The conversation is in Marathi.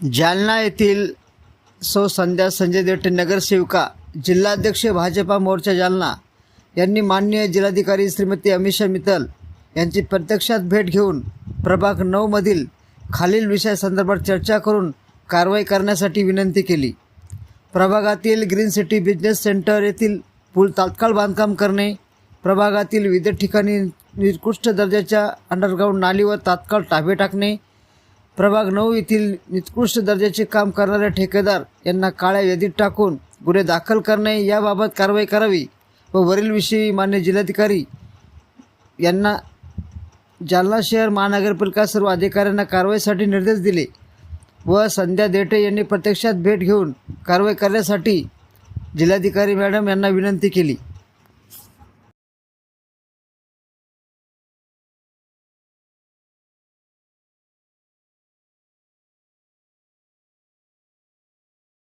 जालना येथील सौ संध्या संजय देवटे नगरसेविका जिल्हाध्यक्ष भाजपा मोर्चा जालना यांनी माननीय जिल्हाधिकारी श्रीमती अमिषा मित्तल यांची प्रत्यक्षात भेट घेऊन प्रभाग नऊमधील खालील विषयासंदर्भात चर्चा करून कारवाई करण्यासाठी विनंती केली. प्रभागातील ग्रीन सिटी बिझनेस सेंटर येथील पूल तात्काळ बांधकाम करणे प्रभागातील विविध ठिकाणी निकृष्ट दर्जाच्या अंडरग्राऊंड नालीवर तात्काळ टाबे टाकणे प्रभाग नऊ येथील निकृष्ट दर्जाचे काम करणारे ठेकेदार यांना काळ्या यादीत टाकून गुन्हे दाखल करणे याबाबत कारवाई करावी व वरील विषयी मान्य जिल्हाधिकारी यांना जालना शहर महानगरपालिका सर्व अधिकाऱ्यांना कारवाईसाठी निर्देश दिले व संध्या देठे यांनी प्रत्यक्षात भेट घेऊन कारवाई करण्यासाठी जिल्हाधिकारी मॅडम यांना विनंती केली.